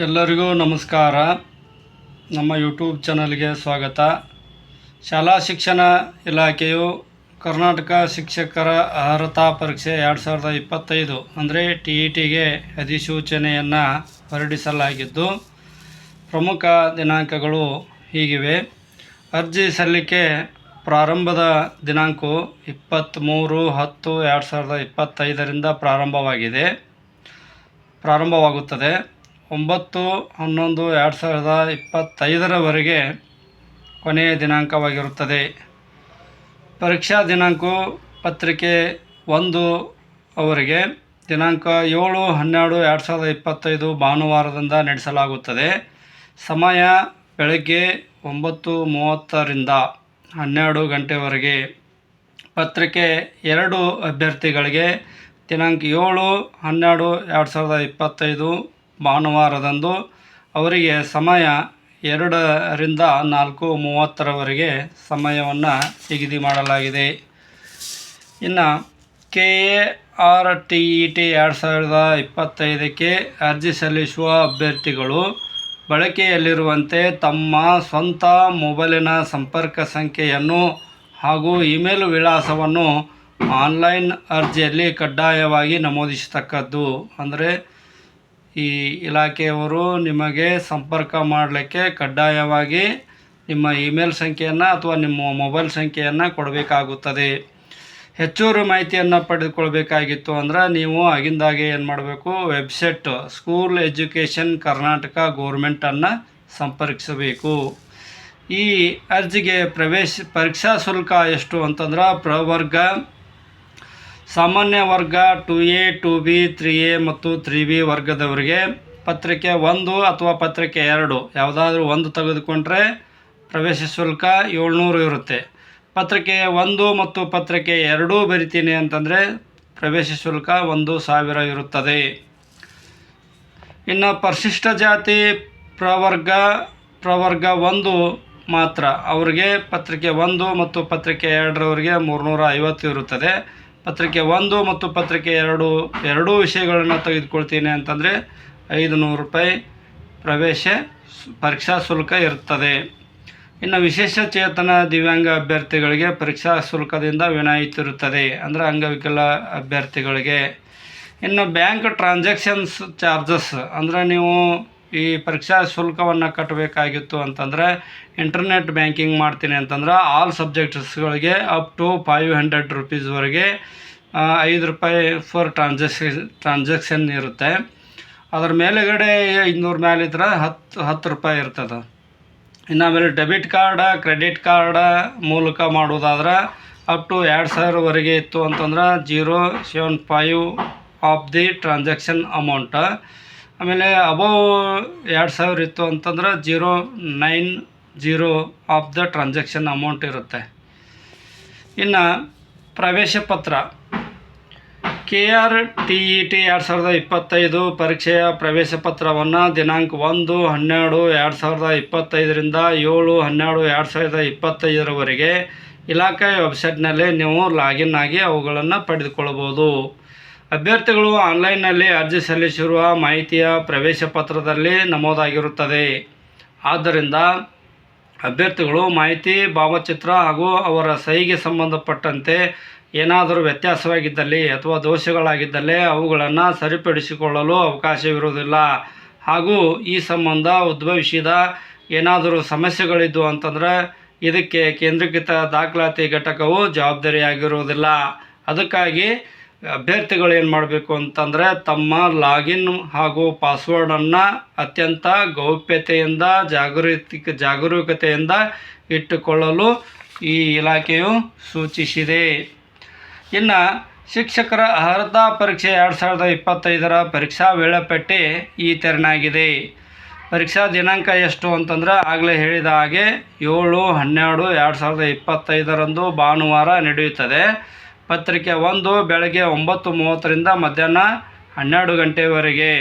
ಎಲ್ಲರಿಗೂ ನಮಸ್ಕಾರ. ನಮ್ಮ ಯೂಟ್ಯೂಬ್ ಚಾನಲ್ಗೆ ಸ್ವಾಗತ. ಶಾಲಾ ಶಿಕ್ಷಣ ಇಲಾಖೆಯು ಕರ್ನಾಟಕ ಶಿಕ್ಷಕರ ಅರ್ಹತಾ ಪರೀಕ್ಷೆ ಎರಡು ಸಾವಿರದ ಇಪ್ಪತ್ತೈದು ಅಂದರೆ ಟಿ ಇ ಟಿಗೆ ಅಧಿಸೂಚನೆಯನ್ನು ಹೊರಡಿಸಲಾಗಿದ್ದು, ಪ್ರಮುಖ ದಿನಾಂಕಗಳು ಹೀಗಿವೆ. ಅರ್ಜಿ ಸಲ್ಲಿಕೆ ಪ್ರಾರಂಭದ ದಿನಾಂಕವು ಇಪ್ಪತ್ತ್ಮೂರು ಹತ್ತು ಎರಡು ಸಾವಿರದ ಇಪ್ಪತ್ತೈದರಿಂದ ಪ್ರಾರಂಭವಾಗಿದೆ. ಪ್ರಾರಂಭವಾಗುತ್ತದೆ. ಒಂಬತ್ತು, ಹನ್ನೊಂದು, ಎರಡು ಸಾವಿರದ ಇಪ್ಪತ್ತೈದರವರೆಗೆ ಕೊನೆಯ ದಿನಾಂಕವಾಗಿರುತ್ತದೆ. ಪರೀಕ್ಷಾ ದಿನಾಂಕ ಪತ್ರಿಕೆ ಒಂದು ಅವರಿಗೆ ದಿನಾಂಕ ಏಳು, ಹನ್ನೆರಡು, ಎರಡು ಸಾವಿರದ ಇಪ್ಪತ್ತೈದು ಭಾನುವಾರದಿಂದ ನಡೆಸಲಾಗುತ್ತದೆ. ಸಮಯ ಬೆಳಗ್ಗೆ ಒಂಬತ್ತು ಮೂವತ್ತರಿಂದ ಹನ್ನೆರಡು ಗಂಟೆವರೆಗೆ. ಪತ್ರಿಕೆ ಎರಡು ಅಭ್ಯರ್ಥಿಗಳಿಗೆ ದಿನಾಂಕ ಏಳು, ಹನ್ನೆರಡು, ಎರಡು ಸಾವಿರದ ಇಪ್ಪತ್ತೈದು ಭಾನುವಾರದಂದು ಅವರಿಗೆ ಸಮಯ ಎರಡರಿಂದ ನಾಲ್ಕು ಮೂವತ್ತರವರೆಗೆ ಸಮಯವನ್ನು ನಿಗದಿ ಮಾಡಲಾಗಿದೆ. ಇನ್ನು K A R T E T ಎರಡು ಸಾವಿರದ ಇಪ್ಪತ್ತೈದಕ್ಕೆ ಅರ್ಜಿ ಸಲ್ಲಿಸುವ ಅಭ್ಯರ್ಥಿಗಳು ಬಳಕೆಯಲ್ಲಿರುವಂತೆ ತಮ್ಮ ಸ್ವಂತ ಮೊಬೈಲಿನ ಸಂಪರ್ಕ ಸಂಖ್ಯೆಯನ್ನು ಹಾಗೂ ಇಮೇಲ್ ವಿಳಾಸವನ್ನು ಆನ್ಲೈನ್ ಅರ್ಜಿಯಲ್ಲಿ ಕಡ್ಡಾಯವಾಗಿ ನಮೂದಿಸತಕ್ಕದ್ದು. ಅಂದರೆ ಈ ಇಲಾಖೆಯವರು ನಿಮಗೆ ಸಂಪರ್ಕ ಮಾಡಲಿಕ್ಕೆ ಕಡ್ಡಾಯವಾಗಿ ನಿಮ್ಮ ಇಮೇಲ್ ಸಂಖ್ಯೆಯನ್ನು ಅಥವಾ ನಿಮ್ಮ ಮೊಬೈಲ್ ಸಂಖ್ಯೆಯನ್ನು ಕೊಡಬೇಕಾಗುತ್ತದೆ. ಹೆಚ್ಚುವರಿ ಮಾಹಿತಿಯನ್ನು ಪಡೆದುಕೊಳ್ಬೇಕಾಗಿತ್ತು ಅಂದ್ರೆ ನೀವು ಆಗಿಂದಾಗೆ ಏನು ಮಾಡಬೇಕು, ವೆಬ್ಸೈಟ್ ಸ್ಕೂಲ್ ಎಜುಕೇಷನ್ ಕರ್ನಾಟಕ ಗೋರ್ಮೆಂಟನ್ನು ಸಂಪರ್ಕಿಸಬೇಕು. ಈ ಅರ್ಜಿಗೆ ಪ್ರವೇಶ, ಪರೀಕ್ಷಾ ಶುಲ್ಕ ಎಷ್ಟು ಅಂತಂದ್ರೆ ಪ್ರವರ್ಗ ಸಾಮಾನ್ಯ ವರ್ಗ two A, two B, three A ಮತ್ತು ತ್ರೀ ಬಿ ವರ್ಗದವರಿಗೆ ಪತ್ರಿಕೆ ಒಂದು ಅಥವಾ ಪತ್ರಿಕೆ ಎರಡು ಯಾವುದಾದ್ರೂ ಒಂದು ತೆಗೆದುಕೊಂಡ್ರೆ ಪ್ರವೇಶ ಶುಲ್ಕ ಏಳ್ನೂರು ಇರುತ್ತೆ. ಪತ್ರಿಕೆ ಒಂದು ಮತ್ತು ಪತ್ರಿಕೆ ಎರಡೂ ಬರಿತೀನಿ ಅಂತಂದರೆ ಪ್ರವೇಶ ಶುಲ್ಕ ಒಂದು ಸಾವಿರ ಇರುತ್ತದೆ. ಇನ್ನು ಪರಿಶಿಷ್ಟ ಜಾತಿ ಪ್ರವರ್ಗ ಪ್ರವರ್ಗ ಒಂದು ಮಾತ್ರ. ಅವರಿಗೆ ಪತ್ರಿಕೆ ಒಂದು ಮತ್ತು ಪತ್ರಿಕೆ ಎರಡರವರಿಗೆ ಮೂರುನೂರ ಐವತ್ತು ಇರುತ್ತದೆ. ಪತ್ರಿಕೆ ಒಂದು ಮತ್ತು ಪತ್ರಿಕೆ ಎರಡು, ಎರಡೂ ವಿಷಯಗಳನ್ನು ತೆಗೆದುಕೊಳ್ತೀನಿ ಅಂತಂದರೆ ಐದು ನೂರು ರೂಪಾಯಿ ಪ್ರವೇಶ ಪರೀಕ್ಷಾ ಶುಲ್ಕ ಇರುತ್ತದೆ ಇನ್ನು ವಿಶೇಷ ಚೇತನ ದಿವ್ಯಾಂಗ ಅಭ್ಯರ್ಥಿಗಳಿಗೆ ಪರೀಕ್ಷಾ ಶುಲ್ಕದಿಂದ ವಿನಾಯಿತಿ ಇರುತ್ತದೆ ಅಂದರೆ ಅಂಗವಿಕಲ ಅಭ್ಯರ್ಥಿಗಳಿಗೆ. ಇನ್ನು ಬ್ಯಾಂಕ್ ಟ್ರಾನ್ಸಾಕ್ಷನ್ಸ್ ಚಾರ್ಜಸ್ ಅಂದರೆ ನೀವು ಈ ಪರೀಕ್ಷಾ ಶುಲ್ಕವನ್ನು ಕಟ್ಟಬೇಕಾಗಿತ್ತು ಅಂತಂದರೆ ಇಂಟರ್ನೆಟ್ ಬ್ಯಾಂಕಿಂಗ್ ಮಾಡ್ತೀನಿ ಅಂತಂದ್ರೆ ಆಲ್ ಸಬ್ಜೆಕ್ಟ್ಸ್ಗಳಿಗೆ ಅಪ್ ಟು ಫೈವ್ ಹಂಡ್ರೆಡ್ ರುಪೀಸ್ವರೆಗೆ ಐದು ರೂಪಾಯಿ ಫೋರ್ ಟ್ರಾನ್ಸಾಕ್ಷನ್ ಟ್ರಾನ್ಸಾಕ್ಷನ್ ಇರುತ್ತೆ. ಅದರ ಮೇಲುಗಡೆ ಇನ್ನೂರು ಮೇಲೆ ಇದ್ರೆ ಹತ್ತು ಹತ್ತು ರೂಪಾಯಿ ಇರ್ತದೆ. ಇನ್ನು ಆಮೇಲೆ ಡೆಬಿಟ್ ಕಾರ್ಡ ಕ್ರೆಡಿಟ್ ಕಾರ್ಡ ಮೂಲಕ ಮಾಡೋದಾದ್ರೆ ಅಪ್ ಟು ಎರಡು ಸಾವಿರವರೆಗೆ ಇತ್ತು ಅಂತಂದ್ರೆ zero seven five of the transaction amount ಆಮೇಲೆ ಅಬೌವ್ ಎರಡು ಸಾವಿರ ಇತ್ತು ಅಂತಂದ್ರೆ zero nine zero of the transaction amount ಇರುತ್ತೆ. ಇನ್ನು ಪ್ರವೇಶ ಪತ್ರ K R T E T ಎರಡು ಸಾವಿರದ ಇಪ್ಪತ್ತೈದು ಪರೀಕ್ಷೆಯ ಪ್ರವೇಶ ಪತ್ರವನ್ನು ದಿನಾಂಕ ಒಂದು, ಹನ್ನೆರಡು, ಎರಡು ಸಾವಿರದ ಇಪ್ಪತ್ತೈದರಿಂದ ಏಳು, ಹನ್ನೆರಡು, ಎರಡು ಸಾವಿರದ ಇಪ್ಪತ್ತೈದರವರೆಗೆ ಇಲಾಖೆ ವೆಬ್ಸೈಟ್ನಲ್ಲಿ ನೀವು ಲಾಗಿನ್ ಆಗಿ ಅವುಗಳನ್ನು ಪಡೆದುಕೊಳ್ಳಬಹುದು ಅಭ್ಯರ್ಥಿಗಳು ಆನ್ಲೈನ್ನಲ್ಲಿ ಅರ್ಜಿ ಸಲ್ಲಿಸಿರುವ ಮಾಹಿತಿಯ ಪ್ರವೇಶ ಪತ್ರದಲ್ಲಿ ನಮೂದಾಗಿರುತ್ತದೆ. ಆದ್ದರಿಂದ ಅಭ್ಯರ್ಥಿಗಳು ಮಾಹಿತಿ, ಭಾವಚಿತ್ರ ಹಾಗೂ ಅವರ ಸಹಿಗೆ ಸಂಬಂಧಪಟ್ಟಂತೆ ಏನಾದರೂ ವ್ಯತ್ಯಾಸವಾಗಿದ್ದಲ್ಲಿ ಅಥವಾ ದೋಷಗಳಾಗಿದ್ದಲ್ಲಿ ಅವುಗಳನ್ನು ಸರಿಪಡಿಸಿಕೊಳ್ಳಲು ಅವಕಾಶವಿರುವುದಿಲ್ಲ. ಹಾಗೂ ಈ ಸಂಬಂಧ ಉದ್ಭವಿಸಿದ ಏನಾದರೂ ಸಮಸ್ಯೆಗಳಿದ್ದು ಅಂತಂದರೆ ಇದಕ್ಕೆ ಕೇಂದ್ರೀಕೃತ ದಾಖಲಾತಿ ಘಟಕವು ಜವಾಬ್ದಾರಿಯಾಗಿರುವುದಿಲ್ಲ. ಅದಕ್ಕಾಗಿ ಅಭ್ಯರ್ಥಿಗಳು ಏನು ಮಾಡಬೇಕು ಅಂತಂದರೆ ತಮ್ಮ ಲಾಗಿನ್ ಹಾಗೂ ಪಾಸ್ವರ್ಡನ್ನು ಅತ್ಯಂತ ಗೌಪ್ಯತೆಯಿಂದ, ಜಾಗೃತಿಕ, ಜಾಗರೂಕತೆಯಿಂದ ಇಟ್ಟುಕೊಳ್ಳಲು ಈ ಇಲಾಖೆಯು ಸೂಚಿಸಿದೆ. ಇನ್ನು ಶಿಕ್ಷಕರ ಅರ್ಹತಾ ಪರೀಕ್ಷೆ ಎರಡು ಸಾವಿರದ ಇಪ್ಪತ್ತೈದರ ಪರೀಕ್ಷಾ ವೇಳಾಪಟ್ಟಿ ಈ ತೆರನಾಗಿದೆ. ಪರೀಕ್ಷಾ ದಿನಾಂಕ ಎಷ್ಟು ಅಂತಂದ್ರೆ ಆಗಲೇ ಹೇಳಿದ ಹಾಗೆ ಏಳು ಹನ್ನೆರಡು ಎರಡು ಸಾವಿರದ ಇಪ್ಪತ್ತೈದರಂದು ಭಾನುವಾರ ನಡೆಯುತ್ತದೆ. ಪತ್ರಿಕೆ ಒಂದು, ಬೆಳಗ್ಗೆ ಒಂಬತ್ತು ಮೂವತ್ತರಿಂದ ಮಧ್ಯಾಹ್ನ ಹನ್ನೆರಡು ಗಂಟೆವರೆಗೆ.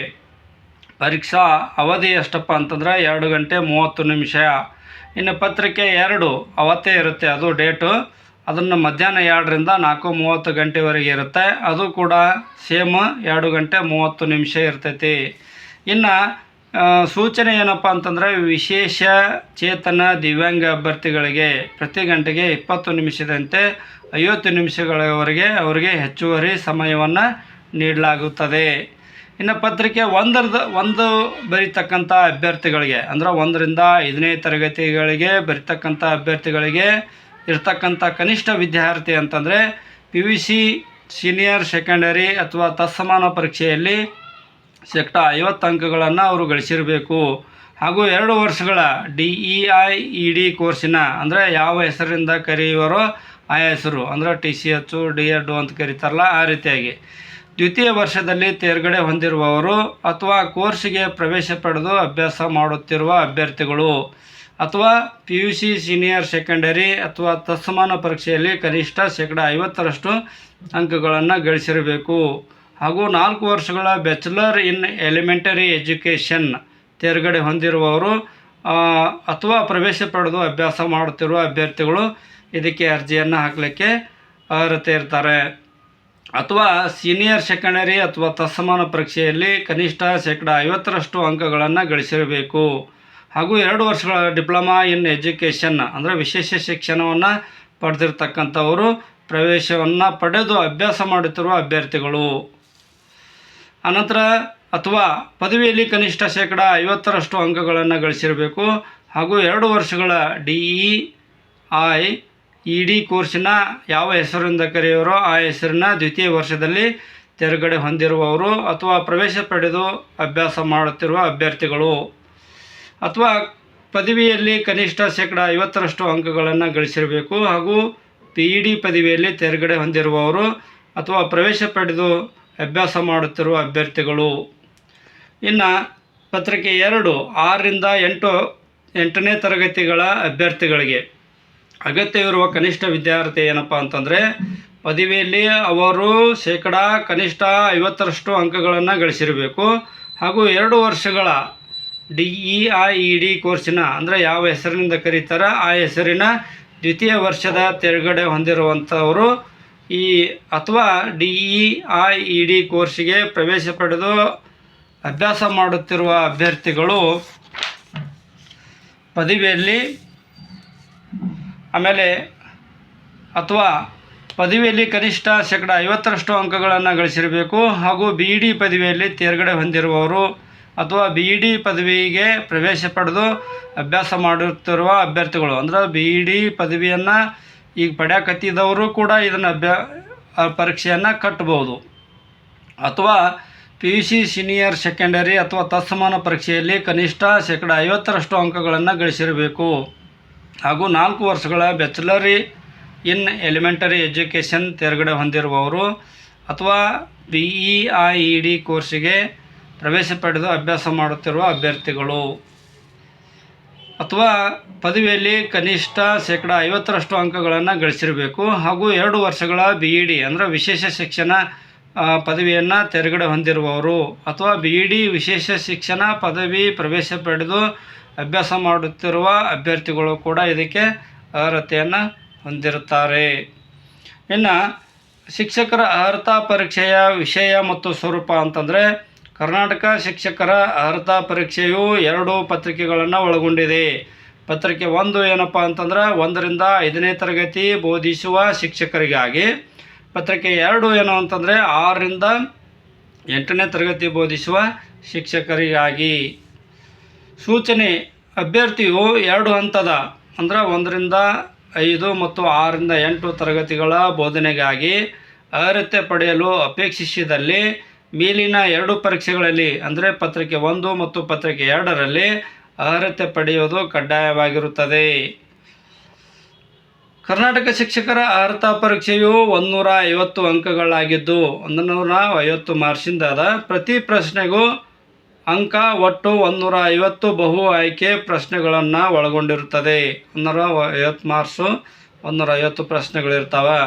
ಪರೀಕ್ಷಾ ಅವಧಿ ಎಷ್ಟಪ್ಪ ಅಂತಂದ್ರೆ ಎರಡು ಗಂಟೆ ಮೂವತ್ತು ನಿಮಿಷ. ಇನ್ನು ಪತ್ರಿಕೆ ಎರಡು, ಅವತ್ತೇ ಇರುತ್ತೆ ಅದು ಡೇಟು. ಅದನ್ನು ಮಧ್ಯಾಹ್ನ ಎರಡರಿಂದ ನಾಲ್ಕು ಮೂವತ್ತು ಗಂಟೆವರೆಗೆ ಇರುತ್ತೆ. ಅದು ಕೂಡ ಸೇಮ್ ಎರಡು ಗಂಟೆ ಮೂವತ್ತು ನಿಮಿಷ ಇರ್ತೈತಿ. ಇನ್ನು ಸೂಚನೆ ಏನಪ್ಪ ಅಂತಂದರೆ ವಿಶೇಷ ಚೇತನ ದಿವ್ಯಾಂಗ ಅಭ್ಯರ್ಥಿಗಳಿಗೆ ಪ್ರತಿ ಗಂಟೆಗೆ ಇಪ್ಪತ್ತು ನಿಮಿಷದಂತೆ ಐವತ್ತು ನಿಮಿಷಗಳವರೆಗೆ ಅವರಿಗೆ ಹೆಚ್ಚುವರಿ ಸಮಯವನ್ನು ನೀಡಲಾಗುತ್ತದೆ. ಇನ್ನು ಪತ್ರಿಕೆ ಒಂದರದ, ಒಂದು ಬರೀತಕ್ಕಂಥ ಅಭ್ಯರ್ಥಿಗಳಿಗೆ, ಅಂದ್ರೆ ಒಂದರಿಂದ ಐದನೇ ತರಗತಿಗಳಿಗೆ ಬರೀತಕ್ಕಂಥ ಅಭ್ಯರ್ಥಿಗಳಿಗೆ ಇರ್ತಕ್ಕಂಥ ಕನಿಷ್ಠ ವಿದ್ಯಾರ್ಥಿ ಅಂತಂದರೆ P U C senior secondary ಅಥವಾ ತತ್ಸಮಾನ ಪರೀಕ್ಷೆಯಲ್ಲಿ ಶೇಕಡ ಐವತ್ತು ಅಂಕಗಳನ್ನು ಅವರು ಗಳಿಸಿರಬೇಕು. ಹಾಗೂ ಎರಡು ವರ್ಷಗಳ D E I E D ಕೋರ್ಸಿನ, ಅಂದರೆ ಯಾವ ಹೆಸರಿಂದ ಕರೆಯುವರೋ ಆ ಹೆಸರು, ಅಂದರೆ T C H D Ed ಅಂತ ಕರೀತಾರಲ್ಲ ಆ ರೀತಿಯಾಗಿ. ದ್ವಿತೀಯ ವರ್ಷದಲ್ಲಿ ತೇರ್ಗಡೆ ಹೊಂದಿರುವವರು ಅಥವಾ ಕೋರ್ಸಿಗೆ ಪ್ರವೇಶ ಪಡೆದು ಅಭ್ಯಾಸ ಮಾಡುತ್ತಿರುವ ಅಭ್ಯರ್ಥಿಗಳು, ಅಥವಾ P U C senior secondary ಅಥವಾ ತತ್ಸಮಾನ ಪರೀಕ್ಷೆಯಲ್ಲಿ ಕನಿಷ್ಠ ಶೇಕಡ ಐವತ್ತರಷ್ಟು ಅಂಕಗಳನ್ನು ಗಳಿಸಿರಬೇಕು. ಹಾಗೂ ನಾಲ್ಕು ವರ್ಷಗಳ ಬ್ಯಾಚುಲರ್ ಇನ್ ಎಲಿಮೆಂಟರಿ ಎಜುಕೇಷನ್ ತೇರ್ಗಡೆ ಹೊಂದಿರುವವರು ಅಥವಾ ಪ್ರವೇಶ ಪಡೆದು ಅಭ್ಯಾಸ ಮಾಡುತ್ತಿರುವ ಅಭ್ಯರ್ಥಿಗಳು ಇದಕ್ಕೆ ಅರ್ಜಿಯನ್ನು ಹಾಕಲಿಕ್ಕೆ ಅರ್ಹತೆ ಇರ್ತಾರೆ. ಅಥವಾ ಸೀನಿಯರ್ ಸೆಕೆಂಡರಿ ಅಥವಾ ತತ್ಸಮಾನ ಪರೀಕ್ಷೆಯಲ್ಲಿ ಕನಿಷ್ಠ ಶೇಕಡ ಐವತ್ತರಷ್ಟು ಅಂಕಗಳನ್ನು ಗಳಿಸಿರಬೇಕು. ಹಾಗೂ ಎರಡು ವರ್ಷಗಳ ಡಿಪ್ಲೊಮಾ ಇನ್ ಎಜುಕೇಷನ್, ಅಂದರೆ ವಿಶೇಷ ಶಿಕ್ಷಣವನ್ನು ಪಡೆದಿರ್ತಕ್ಕಂಥವರು ಪ್ರವೇಶವನ್ನು ಪಡೆದು ಅಭ್ಯಾಸ ಮಾಡುತ್ತಿರುವ ಅಭ್ಯರ್ಥಿಗಳು. ಅನಂತರ ಅಥವಾ ಪದವಿಯಲ್ಲಿ ಕನಿಷ್ಠ ಶೇಕಡ ಐವತ್ತರಷ್ಟು ಅಂಕಗಳನ್ನು ಗಳಿಸಿರಬೇಕು. ಹಾಗೂ ಎರಡು ವರ್ಷಗಳ D E I, E D ಕೋರ್ಸಿನ ಯಾವ ಹೆಸರಿಂದ ಕರೆಯುವರೋ ಆ ಹೆಸರಿನ ದ್ವಿತೀಯ ವರ್ಷದಲ್ಲಿ ತೆರಗಡೆ ಹೊಂದಿರುವವರು ಅಥವಾ ಪ್ರವೇಶ ಪಡೆದು ಅಭ್ಯಾಸ ಮಾಡುತ್ತಿರುವ ಅಭ್ಯರ್ಥಿಗಳು. ಅಥವಾ ಪದವಿಯಲ್ಲಿ ಕನಿಷ್ಠ ಶೇಕಡ ಐವತ್ತರಷ್ಟು ಅಂಕಗಳನ್ನು ಗಳಿಸಿರಬೇಕು. ಹಾಗೂ ಪಿ ಇ ಡಿ ಪದವಿಯಲ್ಲಿ ತೆರಗಡೆ ಹೊಂದಿರುವವರು ಅಥವಾ ಪ್ರವೇಶ ಪಡೆದು ಅಭ್ಯಾಸ ಮಾಡುತ್ತಿರುವ ಅಭ್ಯರ್ಥಿಗಳು. ಇನ್ನು ಪತ್ರಿಕೆ ಎರಡು, ಆರರಿಂದ ಎಂಟು, ಎಂಟನೇ ತರಗತಿಗಳ ಅಭ್ಯರ್ಥಿಗಳಿಗೆ. ಅಗತ್ಯವಿರುವ ಕನಿಷ್ಠ ವಿದ್ಯಾರ್ಥಿ ಏನಪ್ಪ ಅಂತಂದರೆ, ಪದವಿಯಲ್ಲಿ ಅವರು ಶೇಕಡ ಕನಿಷ್ಠ ಐವತ್ತರಷ್ಟು ಅಂಕಗಳನ್ನು ಗಳಿಸಿರಬೇಕು. ಹಾಗೂ ಎರಡು ವರ್ಷಗಳ D E I E D ಕೋರ್ಸಿನ, ಅಂದರೆ ಯಾವ ಹೆಸರಿನಿಂದ ಕರೀತಾರೋ, ಆ ಹೆಸರಿನ ದ್ವಿತೀಯ ವರ್ಷದ ತೆರಗಡೆ ಹೊಂದಿರುವಂಥವರು ಈ ಅಥವಾ D E I E D ಕೋರ್ಸಿಗೆ ಪ್ರವೇಶ ಪಡೆದು ಅಭ್ಯಾಸ ಮಾಡುತ್ತಿರುವ ಅಭ್ಯರ್ಥಿಗಳು ಪದವಿಯಲ್ಲಿ, ಆಮೇಲೆ ಅಥವಾ ಪದವಿಯಲ್ಲಿ ಕನಿಷ್ಠ ಶೇಕಡ ಐವತ್ತರಷ್ಟು ಅಂಕಗಳನ್ನು ಗಳಿಸಿರಬೇಕು ಹಾಗೂ ಬಿ ಇ ಡಿ ಪದವಿಯಲ್ಲಿ ತೇರ್ಗಡೆ ಹೊಂದಿರುವವರು ಅಥವಾ ಬಿ ಇ ಡಿ ಪದವಿಗೆ ಪ್ರವೇಶ ಪಡೆದು ಅಭ್ಯಾಸ ಮಾಡುತ್ತಿರುವ ಅಭ್ಯರ್ಥಿಗಳು. ಅಂದ್ರೆ ಬಿ ಇ ಡಿ ಪದವಿಯನ್ನು ಈಗ ಪಡ್ಯಾಕತ್ತಿದವರು ಕೂಡ ಇದನ್ನು ಅಭ್ಯಾ ಪರೀಕ್ಷೆಯನ್ನು ಕಟ್ಟಬಹುದು ಅಥವಾ P U C senior secondary ಅಥವಾ ತತ್ಸಮಾನ ಪರೀಕ್ಷೆಯಲ್ಲಿ ಕನಿಷ್ಠ ಶೇಕಡ ಐವತ್ತರಷ್ಟು ಅಂಕಗಳನ್ನು ಗಳಿಸಿರಬೇಕು. ಹಾಗೂ ನಾಲ್ಕು ವರ್ಷಗಳ ಬ್ಯಾಚುಲರಿ ಇನ್ ಎಲಿಮೆಂಟರಿ ಎಜುಕೇಷನ್ ತೆರಗಡೆ ಹೊಂದಿರುವವರು ಅಥವಾ B E I E D ಕೋರ್ಸಿಗೆ ಪ್ರವೇಶ ಪಡೆದು ಅಭ್ಯಾಸ ಮಾಡುತ್ತಿರುವ ಅಭ್ಯರ್ಥಿಗಳು. ಅಥವಾ ಪದವಿಯಲ್ಲಿ ಕನಿಷ್ಠ ಶೇಕಡ ಐವತ್ತರಷ್ಟು ಅಂಕಗಳನ್ನು ಗಳಿಸಿರಬೇಕು. ಹಾಗೂ ಎರಡು ವರ್ಷಗಳ ಬಿ ಇ ಡಿ ಅಂದರೆ ವಿಶೇಷ ಶಿಕ್ಷಣ ಪದವಿಯನ್ನು ತೆರಗಡೆ ಹೊಂದಿರುವವರು ಅಥವಾ ಬಿ ಇ ಡಿ ವಿಶೇಷ ಶಿಕ್ಷಣ, ಪದವಿ, ಪ್ರವೇಶ ಪಡೆದು ಅಭ್ಯಾಸ ಮಾಡುತ್ತಿರುವ ಅಭ್ಯರ್ಥಿಗಳು ಕೂಡ ಇದಕ್ಕೆ ಅರ್ಹತೆಯನ್ನು ಹೊಂದಿರುತ್ತಾರೆ. ಇನ್ನು ಶಿಕ್ಷಕರ ಅರ್ಹತಾ ಪರೀಕ್ಷೆಯ ವಿಷಯ ಮತ್ತು ಸ್ವರೂಪ ಅಂತಂದರೆ ಕರ್ನಾಟಕ ಶಿಕ್ಷಕರ ಅರ್ಹತಾ ಪರೀಕ್ಷೆಯು ಎರಡು ಪತ್ರಿಕೆಗಳನ್ನು ಒಳಗೊಂಡಿದೆ. ಪತ್ರಿಕೆ ಒಂದು ಏನಪ್ಪ ಅಂತಂದ್ರೆ, ಒಂದರಿಂದ ಐದನೇ ತರಗತಿ ಬೋಧಿಸುವ ಶಿಕ್ಷಕರಿಗಾಗಿ. ಪತ್ರಿಕೆ ಎರಡು ಏನು ಅಂತಂದರೆ, ಆರರಿಂದ ಎಂಟನೇ ತರಗತಿ ಬೋಧಿಸುವ ಶಿಕ್ಷಕರಿಗಾಗಿ. ಸೂಚನೆ, ಅಭ್ಯರ್ಥಿಯು ಎರಡು ಹಂತದ, ಅಂದರೆ ಒಂದರಿಂದ ಐದು ಮತ್ತು ಆರರಿಂದ ಎಂಟು ತರಗತಿಗಳ ಬೋಧನೆಗಾಗಿ ಅರ್ಹತೆ ಪಡೆಯಲು ಅಪೇಕ್ಷಿಸಿದಲ್ಲಿ ಮೇಲಿನ ಎರಡು ಪರೀಕ್ಷೆಗಳಲ್ಲಿ, ಅಂದರೆ ಪತ್ರಿಕೆ ಒಂದು ಮತ್ತು ಪತ್ರಿಕೆ ಎರಡರಲ್ಲಿ, ಅರ್ಹತೆ ಪಡೆಯುವುದು ಕಡ್ಡಾಯವಾಗಿರುತ್ತದೆ. ಕರ್ನಾಟಕ ಶಿಕ್ಷಕರ ಅರ್ಹತಾ ಪರೀಕ್ಷೆಯು ಒಂದೂರ ಐವತ್ತು ಅಂಕಗಳಾಗಿದ್ದು ಒಂದು ನೂರ ಐವತ್ತು ಮಾರ್ಕ್ಸಿಂದ ಅದ. ಪ್ರತಿ ಪ್ರಶ್ನೆಗೂ ಅಂಕ ಒಟ್ಟು ಒಂದೂರ ಐವತ್ತು ಬಹು ಆಯ್ಕೆ ಪ್ರಶ್ನೆಗಳನ್ನು ಒಳಗೊಂಡಿರುತ್ತದೆ. ಒಂದೂರ ಐವತ್ತು ಮಾರ್ಕ್ಸು, ಒಂದೂರ ಐವತ್ತು ಪ್ರಶ್ನೆಗಳಿರ್ತಾವೆ.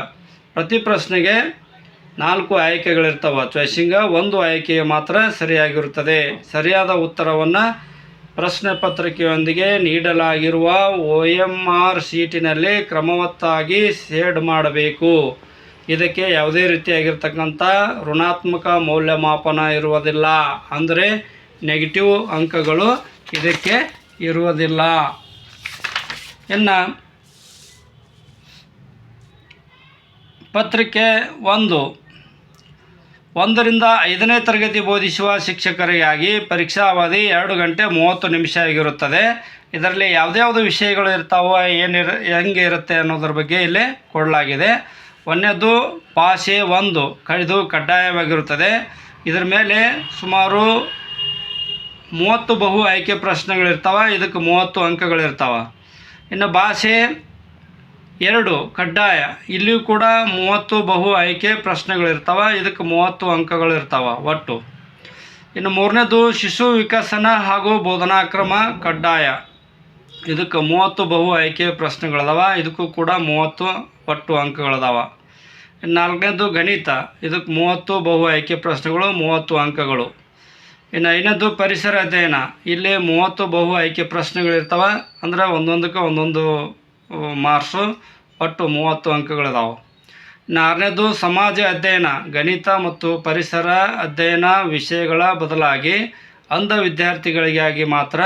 ಪ್ರತಿ ಪ್ರಶ್ನೆಗೆ ನಾಲ್ಕು ಆಯ್ಕೆಗಳಿರ್ತವೆ. ಚಾಯ್ಸಿಂಗ ಒಂದು ಆಯ್ಕೆಯು ಮಾತ್ರ ಸರಿಯಾಗಿರುತ್ತದೆ. ಸರಿಯಾದ ಉತ್ತರವನ್ನು ಪ್ರಶ್ನೆ ಪತ್ರಿಕೆಯೊಂದಿಗೆ ನೀಡಲಾಗಿರುವ ಒ ಎಂ ಆರ್ ಶೀಟಿನಲ್ಲಿ ಕ್ರಮವತ್ತಾಗಿ ಸೇಡ್ ಮಾಡಬೇಕು. ಇದಕ್ಕೆ ಯಾವುದೇ ರೀತಿಯಾಗಿರ್ತಕ್ಕಂಥ ಋಣಾತ್ಮಕ ಮೌಲ್ಯಮಾಪನ ಇರುವುದಿಲ್ಲ. ಅಂದರೆ ನೆಗೆಟಿವ್ ಅಂಕಗಳು ಇದಕ್ಕೆ ಇರುವುದಿಲ್ಲ. ಇನ್ನು ಪತ್ರಿಕೆ ಒಂದು. ಒಂದರಿಂದ ಐದನೇ ತರಗತಿ ಬೋಧಿಸುವ ಶಿಕ್ಷಕರಿಗಾಗಿ ಪರೀಕ್ಷಾ ಅವಧಿ ಎರಡು ಗಂಟೆ ಮೂವತ್ತು ನಿಮಿಷ ಆಗಿರುತ್ತದೆ. ಇದರಲ್ಲಿ ಯಾವುದ್ಯಾವುದು ವಿಷಯಗಳು ಇರ್ತಾವೋ ಏನಿರ ಹೆಂಗೆ ಇರುತ್ತೆ ಅನ್ನೋದ್ರ ಬಗ್ಗೆ ಇಲ್ಲಿ ಕೊಡಲಾಗಿದೆ. ಒಂದನೇದು ಭಾಷೆ ಒಂದು ಕಳೆದು ಕಡ್ಡಾಯವಾಗಿರುತ್ತದೆ. ಇದರ ಮೇಲೆ ಸುಮಾರು ಮೂವತ್ತು ಬಹು ಆಯ್ಕೆ ಪ್ರಶ್ನೆಗಳಿರ್ತಾವೆ, ಇದಕ್ಕೆ ಮೂವತ್ತು ಅಂಕಗಳಿರ್ತಾವೆ. ಇನ್ನು ಭಾಷೆ ಎರಡು, ಕಡ್ಡಾಯ. ಇಲ್ಲಿಯೂ ಕೂಡ ಮೂವತ್ತು ಬಹು ಆಯ್ಕೆ ಪ್ರಶ್ನೆಗಳಿರ್ತಾವೆ, ಇದಕ್ಕೆ ಮೂವತ್ತು ಅಂಕಗಳಿರ್ತಾವೆ ಒಟ್ಟು. ಇನ್ನು ಮೂರನೇದು, ಶಿಶು ವಿಕಸನ ಹಾಗೂ ಬೋಧನಾ ಕ್ರಮ ಕಡ್ಡಾಯ. ಇದಕ್ಕೆ ಮೂವತ್ತು ಬಹು ಆಯ್ಕೆ ಪ್ರಶ್ನೆಗಳದಾವ, ಇದಕ್ಕೂ ಕೂಡ ಮೂವತ್ತು ಒಟ್ಟು ಅಂಕಗಳದಾವ. ಇನ್ನು ನಾಲ್ಕನೇದು, ಗಣಿತ. ಇದಕ್ಕೆ ಮೂವತ್ತು ಬಹು ಆಯ್ಕೆ ಪ್ರಶ್ನೆಗಳು, ಮೂವತ್ತು ಅಂಕಗಳು. ಇನ್ನು ಐದನೇದು, ಪರಿಸರ ಅಧ್ಯಯನ. ಇಲ್ಲಿ ಮೂವತ್ತು ಬಹು ಆಯ್ಕೆ ಪ್ರಶ್ನೆಗಳಿರ್ತಾವೆ, ಅಂದ್ರೆ ಒಂದೊಂದಕ್ಕೆ ಒಂದೊಂದು ಮಾರ್ಕ್ಸು ಒಟ್ಟು ಮೂವತ್ತು ಅಂಕಗಳಿದಾವೆ. ನಾರನೇದು ಸಮಾಜ ಅಧ್ಯಯನ, ಗಣಿತ ಮತ್ತು ಪರಿಸರ ಅಧ್ಯಯನ ವಿಷಯಗಳ ಬದಲಾಗಿ ಅಂಧ ವಿದ್ಯಾರ್ಥಿಗಳಿಗಾಗಿ ಮಾತ್ರ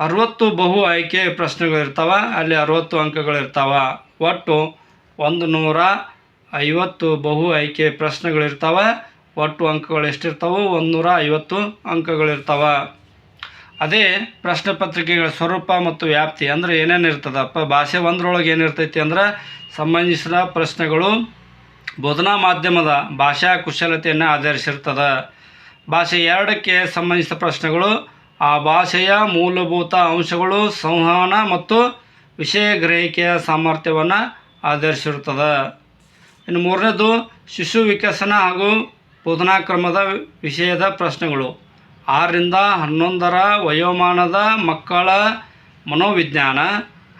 ಅರವತ್ತು ಬಹು ಆಯ್ಕೆ ಪ್ರಶ್ನೆಗಳಿರ್ತಾವೆ, ಅಲ್ಲಿ ಅರವತ್ತು ಅಂಕಗಳಿರ್ತಾವೆ. ಒಟ್ಟು ಒಂದು ನೂರ ಐವತ್ತು ಬಹು ಆಯ್ಕೆ ಪ್ರಶ್ನೆಗಳಿರ್ತಾವೆ, ಒಟ್ಟು ಅಂಕಗಳು ಎಷ್ಟಿರ್ತಾವೆ ಒಂದು ನೂರ ಐವತ್ತು ಅಂಕಗಳಿರ್ತಾವೆ. ಅದೇ ಪ್ರಶ್ನೆ ಪತ್ರಿಕೆಗಳ ಸ್ವರೂಪ ಮತ್ತು ವ್ಯಾಪ್ತಿ ಅಂದರೆ ಏನೇನು ಇರ್ತದಪ್ಪ? ಭಾಷೆ ಒಂದರೊಳಗೆ ಏನಿರ್ತೈತಿ ಅಂದ್ರೆ ಸಂಬಂಧಿಸಿದ ಪ್ರಶ್ನೆಗಳು ಬೋಧನಾ ಮಾಧ್ಯಮದ ಭಾಷಾ ಕುಶಲತೆಯನ್ನು ಆಧರಿಸಿರ್ತದೆ. ಭಾಷೆ ಎರಡಕ್ಕೆ ಸಂಬಂಧಿಸಿದ ಪ್ರಶ್ನೆಗಳು ಆ ಭಾಷೆಯ ಮೂಲಭೂತ ಅಂಶಗಳು, ಸಂವಹನ ಮತ್ತು ವಿಷಯ ಗ್ರಹಿಕೆಯ ಸಾಮರ್ಥ್ಯವನ್ನು ಆಧರಿಸಿರುತ್ತದೆ ಇನ್ನು ಮೂರನೇದು ಶಿಶು ವಿಕಸನ ಹಾಗೂ ಬೋಧನಾ ಕ್ರಮದ ವಿಷಯದ ಪ್ರಶ್ನೆಗಳು. ಆರರಿಂದ ಹನ್ನೊಂದರ ವಯೋಮಾನದ ಮಕ್ಕಳ ಮನೋವಿಜ್ಞಾನ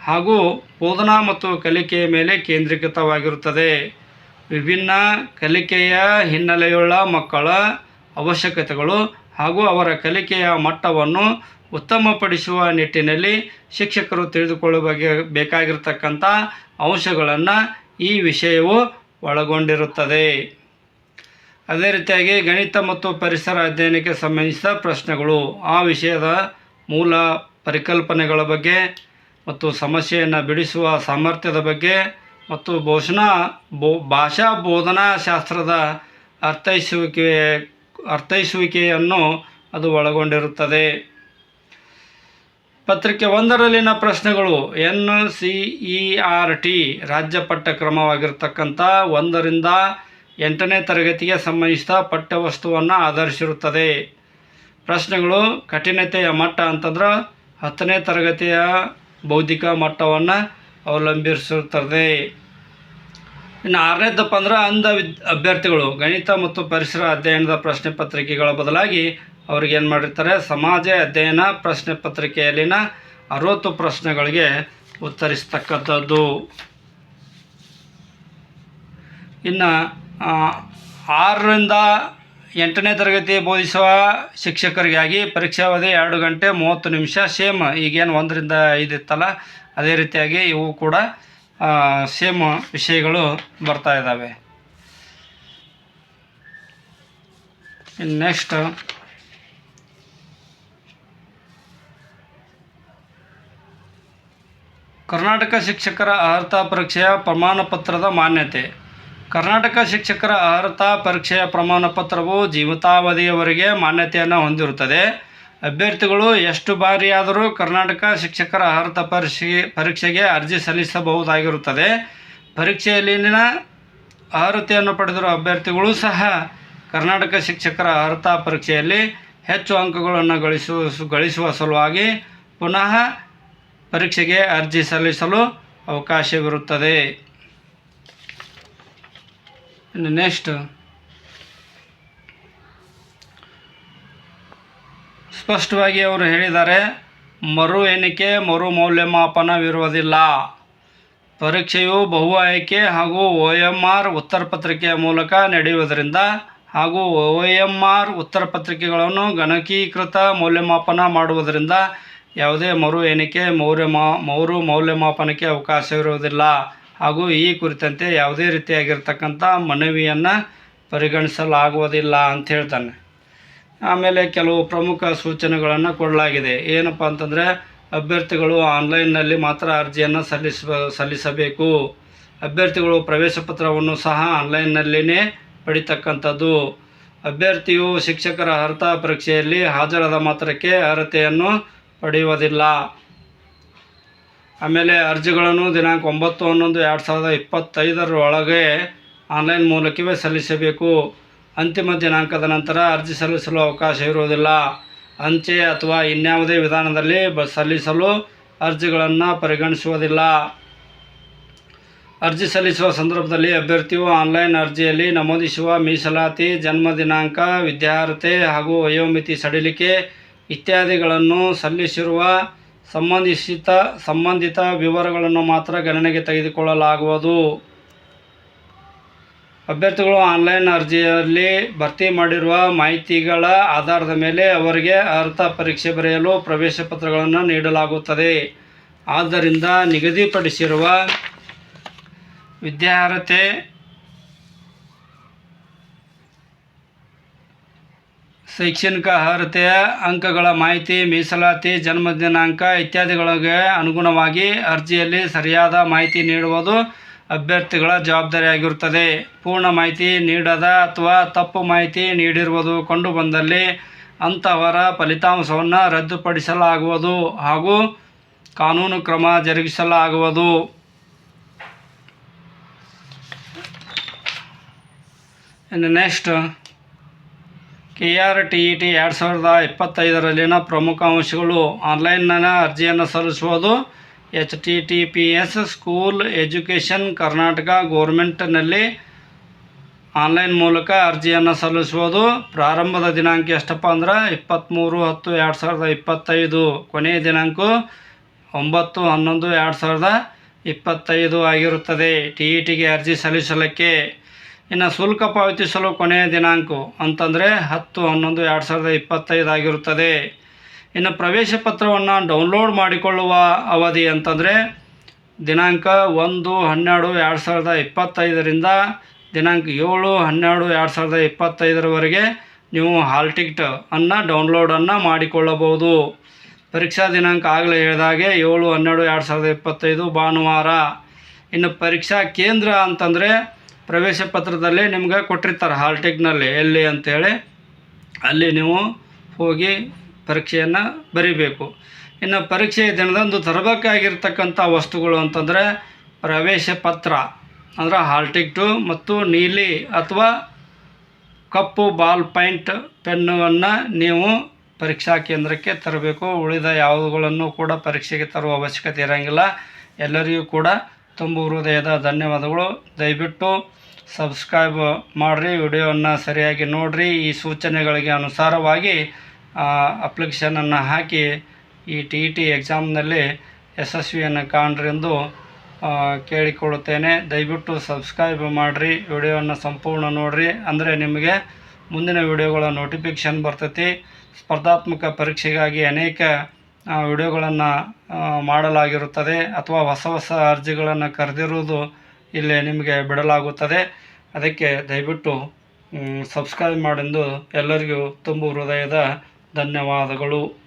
ಹಾಗೂ ಬೋಧನಾ ಮತ್ತು ಕಲಿಕೆಯ ಮೇಲೆ ಕೇಂದ್ರೀಕೃತವಾಗಿರುತ್ತದೆ. ವಿಭಿನ್ನ ಕಲಿಕೆಯ ಹಿನ್ನೆಲೆಯುಳ್ಳ ಮಕ್ಕಳ ಅವಶ್ಯಕತೆಗಳು ಹಾಗೂ ಅವರ ಕಲಿಕೆಯ ಮಟ್ಟವನ್ನು ಉತ್ತಮಪಡಿಸುವ ನಿಟ್ಟಿನಲ್ಲಿ ಶಿಕ್ಷಕರು ತಿಳಿದುಕೊಳ್ಳಬೇಕು ಬೇಕಾಗಿರ್ತಕ್ಕಂಥ ಅಂಶಗಳನ್ನು ಈ ವಿಷಯವು ಒಳಗೊಂಡಿರುತ್ತದೆ. ಅದೇ ರೀತಿಯಾಗಿ ಗಣಿತ ಮತ್ತು ಪರಿಸರ ಅಧ್ಯಯನಕ್ಕೆ ಸಂಬಂಧಿಸಿದ ಪ್ರಶ್ನೆಗಳು. ಆ ವಿಷಯದ ಮೂಲ ಪರಿಕಲ್ಪನೆಗಳ ಬಗ್ಗೆ ಮತ್ತು ಸಮಸ್ಯೆಯನ್ನು ಬಿಡಿಸುವ ಸಾಮರ್ಥ್ಯದ ಬಗ್ಗೆ ಮತ್ತು ಬಹುಶಃ ಬೋ, ಭಾಷಾ ಬೋಧನಾ ಶಾಸ್ತ್ರದ ಅರ್ಥೈಸುವಿಕೆ, ಅರ್ಥೈಸುವಿಕೆಯನ್ನು ಅದು ಒಳಗೊಂಡಿರುತ್ತದೆ. ಪತ್ರಿಕೆ ಒಂದರಲ್ಲಿನ ಪ್ರಶ್ನೆಗಳು. N C E R T ರಾಜ್ಯ ಪಠ್ಯಕ್ರಮವಾಗಿರ್ತಕ್ಕಂಥ ಒಂದರಿಂದ ಎಂಟನೇ ತರಗತಿಗೆ ಸಂಬಂಧಿಸಿದ ಪಠ್ಯವಸ್ತುವನ್ನು ಆಧರಿಸಿರುತ್ತದೆ. ಪ್ರಶ್ನೆಗಳು ಕಠಿಣತೆಯ ಮಟ್ಟ ಅಂತಂದ್ರೆ ಹತ್ತನೇ ತರಗತಿಯ ಬೌದ್ಧಿಕ ಮಟ್ಟವನ್ನು ಅವಲಂಬಿಸಿರುತ್ತದೆ. ಇನ್ನು ಆರನೇದಪ್ಪ ಅಂದ್ರೆ ಅಂಧ ವಿದ್, ಅಭ್ಯರ್ಥಿಗಳು, ಗಣಿತ ಮತ್ತು ಪರಿಸರ ಅಧ್ಯಯನದ ಪ್ರಶ್ನೆ ಪತ್ರಿಕೆಗಳ ಬದಲಾಗಿ ಅವ್ರಿಗೆ ಏನು ಮಾಡಿರ್ತಾರೆ, ಸಮಾಜ ಅಧ್ಯಯನ ಪ್ರಶ್ನೆ ಪತ್ರಿಕೆಯಲ್ಲಿನ ಅರವತ್ತು ಪ್ರಶ್ನೆಗಳಿಗೆ ಉತ್ತರಿಸ್ತಕ್ಕಂಥದ್ದು. ಇನ್ನು ಆರರಿಂದ ಎಂಟನೇ ತರಗತಿ ಬೋಧಿಸುವ ಶಿಕ್ಷಕರಿಗಾಗಿ ಪರೀಕ್ಷಾ ಅವಧಿ ಎರಡು ಗಂಟೆ ಮೂವತ್ತು ನಿಮಿಷ. ಸೇಮ್ ಈಗೇನು ಒಂದರಿಂದ ಐದು ಇತ್ತಲ್ಲ, ಅದೇ ರೀತಿಯಾಗಿ ಇವು ಕೂಡ ಸೇಮ್ ವಿಷಯಗಳು ಬರ್ತಾ ಇದ್ದಾವೆ. ನೆಕ್ಸ್ಟ್. ಕರ್ನಾಟಕ ಶಿಕ್ಷಕರ ಅರ್ಹತಾ ಪರೀಕ್ಷೆಯ ಪ್ರಮಾಣ ಪತ್ರದ ಮಾನ್ಯತೆ. ಕರ್ನಾಟಕ ಶಿಕ್ಷಕರ ಅರ್ಹತಾ ಪರೀಕ್ಷೆಯ ಪ್ರಮಾಣ ಪತ್ರವು ಜೀವಿತಾವಧಿಯವರೆಗೆ ಮಾನ್ಯತೆಯನ್ನು ಹೊಂದಿರುತ್ತದೆ. ಅಭ್ಯರ್ಥಿಗಳು ಎಷ್ಟು ಬಾರಿಯಾದರೂ ಕರ್ನಾಟಕ ಶಿಕ್ಷಕರ ಅರ್ಹತಾ ಪರೀಕ್ಷೆಗೆ ಪರೀಕ್ಷೆಗೆ ಅರ್ಜಿ ಸಲ್ಲಿಸಬಹುದಾಗಿರುತ್ತದೆ. ಪರೀಕ್ಷೆಯಲ್ಲಿನ ಅರ್ಹತೆಯನ್ನು ಪಡೆದಿರುವ ಅಭ್ಯರ್ಥಿಗಳು ಸಹ ಕರ್ನಾಟಕ ಶಿಕ್ಷಕರ ಅರ್ಹತಾ ಪರೀಕ್ಷೆಯಲ್ಲಿ ಹೆಚ್ಚು ಅಂಕಗಳನ್ನು ಗಳಿಸುವ ಗಳಿಸುವ ಸಲುವಾಗಿ ಪುನಃ ಪರೀಕ್ಷೆಗೆ ಅರ್ಜಿ ಸಲ್ಲಿಸಲು ಅವಕಾಶವಿರುತ್ತದೆ. ಇನ್ನು ನೆಕ್ಸ್ಟ್ ಸ್ಪಷ್ಟವಾಗಿ ಅವರು ಹೇಳಿದ್ದಾರೆ, ಮರು ಎಣಿಕೆ, ಮರು ಮೌಲ್ಯಮಾಪನವಿರುವುದಿಲ್ಲ. ಪರೀಕ್ಷೆಯು ಬಹು ಆಯ್ಕೆ ಹಾಗೂ ಒ ಎಂ ಆರ್ ಉತ್ತರ ಪತ್ರಿಕೆಯ ಮೂಲಕ ನಡೆಯುವುದರಿಂದ ಹಾಗೂ ಒ ಎಂ ಆರ್ ಉತ್ತರ ಪತ್ರಿಕೆಗಳನ್ನು ಗಣಕೀಕೃತ ಮೌಲ್ಯಮಾಪನ ಮಾಡುವುದರಿಂದ ಯಾವುದೇ ಮರು ಎಣಿಕೆ ಮೌರ್ಯ ಮೌರು ಮರು ಮೌಲ್ಯಮಾಪನಕ್ಕೆ ಅವಕಾಶವಿರುವುದಿಲ್ಲ. ಹಾಗೂ ಈ ಕುರಿತಂತೆ ಯಾವುದೇ ರೀತಿಯಾಗಿರ್ತಕ್ಕಂಥ ಮನವಿಯನ್ನು ಪರಿಗಣಿಸಲಾಗುವುದಿಲ್ಲ ಅಂತ ಹೇಳ್ತಾನೆ. ಆಮೇಲೆ ಕೆಲವು ಪ್ರಮುಖ ಸೂಚನೆಗಳನ್ನು ಕೊಡಲಾಗಿದೆ. ಏನಪ್ಪ ಅಂತಂದರೆ, ಅಭ್ಯರ್ಥಿಗಳು ಆನ್ಲೈನ್ನಲ್ಲಿ ಮಾತ್ರ ಅರ್ಜಿಯನ್ನು ಸಲ್ಲಿಸ ಸಲ್ಲಿಸಬೇಕು. ಅಭ್ಯರ್ಥಿಗಳು ಪ್ರವೇಶ ಪತ್ರವನ್ನು ಸಹ ಆನ್ಲೈನ್ನಲ್ಲಿಯೇ ಪಡಿತಕ್ಕಂಥದ್ದು. ಅಭ್ಯರ್ಥಿಯು ಶಿಕ್ಷಕರ ಅರ್ಥ ಪರೀಕ್ಷೆಯಲ್ಲಿ ಹಾಜರಾದ ಮಾತ್ರಕ್ಕೆ ಅರ್ಹತೆಯನ್ನು ಪಡೆಯುವುದಿಲ್ಲ. ಆಮೇಲೆ ಅರ್ಜಿಗಳನ್ನು ದಿನಾಂಕ ಒಂಬತ್ತು ಹನ್ನೊಂದು ಎರಡು ಸಾವಿರದ ಇಪ್ಪತ್ತೈದರ ಒಳಗೆ ಆನ್ಲೈನ್ ಮೂಲಕವೇ ಸಲ್ಲಿಸಬೇಕು. ಅಂತಿಮ ದಿನಾಂಕದ ನಂತರ ಅರ್ಜಿ ಸಲ್ಲಿಸಲು ಅವಕಾಶ ಇರುವುದಿಲ್ಲ. ಅಂಚೆ ಅಥವಾ ಇನ್ಯಾವುದೇ ವಿಧಾನದಲ್ಲಿ ಬ ಸಲ್ಲಿಸಲು ಅರ್ಜಿಗಳನ್ನು ಪರಿಗಣಿಸುವುದಿಲ್ಲ. ಅರ್ಜಿ ಸಲ್ಲಿಸುವ ಸಂದರ್ಭದಲ್ಲಿ ಅಭ್ಯರ್ಥಿಯು ಆನ್ಲೈನ್ ಅರ್ಜಿಯಲ್ಲಿ ನಮೂದಿಸುವ ಮೀಸಲಾತಿ, ಜನ್ಮ ದಿನಾಂಕ, ವಿದ್ಯಾರ್ಹತೆ ಹಾಗೂ ವಯೋಮಿತಿ ಸಡಿಲಿಕೆ ಇತ್ಯಾದಿಗಳನ್ನು ಸಲ್ಲಿಸಿರುವ ಸಂಬಂಧಿಸಿತ, ಸಂಬಂಧಿತ ವಿವರಗಳನ್ನು ಮಾತ್ರ ಗಣನೆಗೆ ತೆಗೆದುಕೊಳ್ಳಲಾಗುವುದು. ಅಭ್ಯರ್ಥಿಗಳು ಆನ್ಲೈನ್ ಅರ್ಜಿಯಲ್ಲಿ ಭರ್ತಿ ಮಾಡಿರುವ ಮಾಹಿತಿಗಳ ಆಧಾರದ ಮೇಲೆ ಅವರಿಗೆ ಅರ್ಹತಾ ಪರೀಕ್ಷೆ ಬರೆಯಲು ಪ್ರವೇಶ ಪತ್ರಗಳನ್ನು ನೀಡಲಾಗುತ್ತದೆ. ಆದ್ದರಿಂದ ನಿಗದಿಪಡಿಸಿರುವ ವಿದ್ಯಾರ್ಹತೆ ಶೈಕ್ಷಣಿಕ ಅರ್ಹತೆಯ ಅಂಕಗಳ ಮಾಹಿತಿ, ಮೀಸಲಾತಿ, ಜನ್ಮ ದಿನಾಂಕ ಇತ್ಯಾದಿಗಳಿಗೆ ಅನುಗುಣವಾಗಿ ಅರ್ಜಿಯಲ್ಲಿ ಸರಿಯಾದ ಮಾಹಿತಿ ನೀಡುವುದು ಅಭ್ಯರ್ಥಿಗಳ ಜವಾಬ್ದಾರಿಯಾಗಿರುತ್ತದೆ. ಪೂರ್ಣ ಮಾಹಿತಿ ನೀಡದ ಅಥವಾ ತಪ್ಪು ಮಾಹಿತಿ ನೀಡಿರುವುದು ಕಂಡುಬಂದಲ್ಲಿ ಅಂತಹವರ ಫಲಿತಾಂಶವನ್ನು ರದ್ದುಪಡಿಸಲಾಗುವುದು ಹಾಗೂ ಕಾನೂನು ಕ್ರಮ ಜರುಗಿಸಲಾಗುವುದು. Next K R T E T ಎರಡು ಸಾವಿರದ ಇಪ್ಪತ್ತೈದರಲ್ಲಿನ ಪ್ರಮುಖ ಅಂಶಗಳು ಆನ್ಲೈನ್ನ ಅರ್ಜಿಯನ್ನು ಸಲ್ಲಿಸುವುದು H T T P S school education Karnataka ಗೋರ್ಮೆಂಟ್ನಲ್ಲಿ online ಮೂಲಕ ಅರ್ಜಿಯನ್ನು ಸಲ್ಲಿಸುವುದು ಪ್ರಾರಂಭದ ದಿನಾಂಕ ಎಷ್ಟಪ್ಪ ಅಂದ್ರೆ ಇಪ್ಪತ್ತ್ಮೂರು ಹತ್ತು ಎರಡು ಸಾವಿರದ ಇಪ್ಪತ್ತೈದು ಕೊನೆಯ ದಿನಾಂಕ ಒಂಬತ್ತು ಹನ್ನೊಂದು ಎರಡು ಸಾವಿರದ ಇಪ್ಪತ್ತೈದು ಆಗಿರುತ್ತದೆ. ಟಿ ಇ ಟಿಗೆ ಅರ್ಜಿ ಸಲ್ಲಿಸಲಿಕ್ಕೆ ಇನ್ನು ಶುಲ್ಕ ಪಾವತಿಸಲು ಕೊನೆಯ ದಿನಾಂಕ ಅಂತಂದರೆ ಹತ್ತು ಹನ್ನೊಂದು ಎರಡು ಸಾವಿರದ ಇಪ್ಪತ್ತೈದು ಆಗಿರುತ್ತದೆ. ಇನ್ನು ಪ್ರವೇಶ ಪತ್ರವನ್ನು ಡೌನ್ಲೋಡ್ ಮಾಡಿಕೊಳ್ಳುವ ಅವಧಿ ಅಂತಂದರೆ ದಿನಾಂಕ ಒಂದು ಹನ್ನೆರಡು ಎರಡು ಸಾವಿರದ ಇಪ್ಪತ್ತೈದರಿಂದ ದಿನಾಂಕ ಏಳು ಹನ್ನೆರಡು ಎರಡು ಸಾವಿರದ ಇಪ್ಪತ್ತೈದರವರೆಗೆ ನೀವು ಹಾಲ್ ಟಿಕೆಟ್ ಅನ್ನು ಡೌನ್ಲೋಡನ್ನು ಮಾಡಿಕೊಳ್ಳಬಹುದು. ಪರೀಕ್ಷಾ ದಿನಾಂಕ ಆಗಲೇ ಹೇಳಿದಾಗೆ ಏಳು ಹನ್ನೆರಡು ಎರಡು ಸಾವಿರದ ಇಪ್ಪತ್ತೈದು ಭಾನುವಾರ. ಇನ್ನು ಪರೀಕ್ಷಾ ಕೇಂದ್ರ ಅಂತಂದರೆ ಪ್ರವೇಶ ಪತ್ರದಲ್ಲಿ ನಿಮ್ಗೆ ಕೊಟ್ಟಿರ್ತಾರೆ ಹಾಲ್ ಟಿಕ್ನಲ್ಲಿ ಎಲ್ಲಿ ಅಂತೇಳಿ. ಅಲ್ಲಿ ನೀವು ಹೋಗಿ ಪರೀಕ್ಷೆಯನ್ನು ಬರಿಬೇಕು. ಇನ್ನು ಪರೀಕ್ಷೆಯ ದಿನದಂದು ತರಬೇಕಾಗಿರ್ತಕ್ಕಂಥ ವಸ್ತುಗಳು ಅಂತಂದರೆ ಪ್ರವೇಶ ಪತ್ರ, ಅಂದ್ರೆ ಹಾಲ್ ಟಿಕ್ಟು ಮತ್ತು ನೀಲಿ ಅಥವಾ ಕಪ್ಪು ಬಾಲ್ ಪಾಯಿಂಟ್ ಪೆನ್ನುವನ್ನು ನೀವು ಪರೀಕ್ಷಾ ಕೇಂದ್ರಕ್ಕೆ ತರಬೇಕು. ಉಳಿದ ಯಾವುದುಗಳನ್ನು ಕೂಡ ಪರೀಕ್ಷೆಗೆ ತರುವ ಅವಶ್ಯಕತೆ ಇರೋಂಗಿಲ್ಲ. ಎಲ್ಲರಿಗೂ ಕೂಡ ತುಂಬು ಹೃದಯದ ಧನ್ಯವಾದಗಳು. ದಯವಿಟ್ಟು ಸಬ್ಸ್ಕ್ರೈಬ್ ಮಾಡಿರಿ ವಿಡಿಯೋವನ್ನು ಸರಿಯಾಗಿ ನೋಡಿರಿ. ಈ ಸೂಚನೆಗಳಿಗೆ ಅನುಸಾರವಾಗಿ ಅಪ್ಲಿಕೇಶನನ್ನು ಹಾಕಿ, ಈ ಟಿ ಇ ಟಿ ಎಕ್ಸಾಮ್ನಲ್ಲಿ ಯಶಸ್ವಿಯನ್ನು ಕಾಣ್ರಿ ಎಂದು ಕೇಳಿಕೊಳ್ಳುತ್ತೇನೆ. ದಯವಿಟ್ಟು ಸಬ್ಸ್ಕ್ರೈಬ್ ಮಾಡಿರಿ ವಿಡಿಯೋವನ್ನು ಸಂಪೂರ್ಣ ನೋಡಿರಿ. ಅಂದರೆ ನಿಮಗೆ ಮುಂದಿನ ವಿಡಿಯೋಗಳ ನೋಟಿಫಿಕೇಶನ್ ಬರ್ತೈತಿ. ಸ್ಪರ್ಧಾತ್ಮಕ ಪರೀಕ್ಷೆಗಾಗಿ ಅನೇಕ ವಿಡಿಯೋಗಳನ್ನು ಮಾಡಲಾಗಿರುತ್ತದೆ ಅಥವಾ ಹೊಸ ಹೊಸ ಅರ್ಜಿಗಳನ್ನು ಕರೆದಿರುವುದು ಇಲ್ಲಿ ನಿಮಗೆ ಬಿಡಲಾಗುತ್ತದೆ. ಅದಕ್ಕೆ ದಯವಿಟ್ಟು ಸಬ್ಸ್ಕ್ರೈಬ್ ಮಾಡೆಂದು ಎಲ್ಲರಿಗೂ ತುಂಬು ಹೃದಯದ ಧನ್ಯವಾದಗಳು.